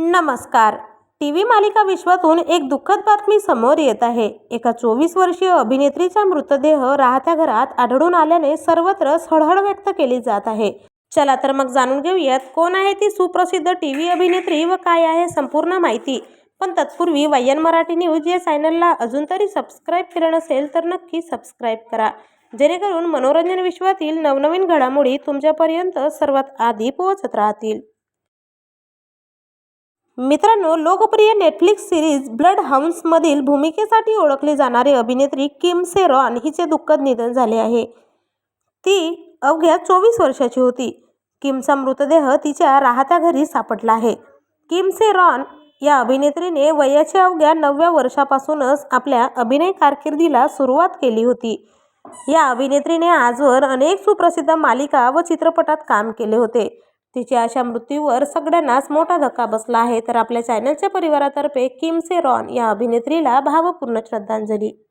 नमस्कार. T V मालिका विश्वातून एक दुःखद बातमी समोर येत आहे. एका चोवीस वर्षीय अभिनेत्रीचा मृतदेह राहत्या घरात आढळून आल्याने सर्वत्र हळहळ व्यक्त केली जात आहे. चला तर मग जाणून घेऊयात कोण आहे ती सुप्रसिद्ध टी व्ही अभिनेत्री व काय आहे संपूर्ण माहिती. पण तत्पूर्वी वायन मराठी न्यूज या चॅनलला अजून तरी सबस्क्राईब केलं नसेल तर नक्की सबस्क्राईब करा. जेणेकरून मनोरंजन विश्वातील नवनवीन घडामोडी तुमच्यापर्यंत सर्वात आधी पोहोचत राहतील. मित्रांनो लोकप्रिय नेटफ्लिक्स सिरीज ब्लड हाऊन्समधील भूमिकेसाठी ओळखली जाणारी अभिनेत्री किम सेरॉन हिचे दुःखद निधन झाले आहे. ती अवघ्या चोवीस वर्षाची होती. किमचा मृतदेह तिच्या राहत्या घरी सापडला आहे. किम सेरॉन या अभिनेत्रीने वयाच्या अवघ्या नवव्या वर्षापासूनच आपल्या अभिनय कारकिर्दीला सुरुवात केली होती. या अभिनेत्रीने आजवर अनेक सुप्रसिद्ध मालिका व चित्रपटात काम केले होते. तिच्या अशा मृत्यूवर सगळ्यांनाच मोठा धक्का बसला आहे. तर आपल्या चॅनलच्या परिवारातर्फे किम सेरॉन या अभिनेत्रीला भावपूर्ण श्रद्धांजली.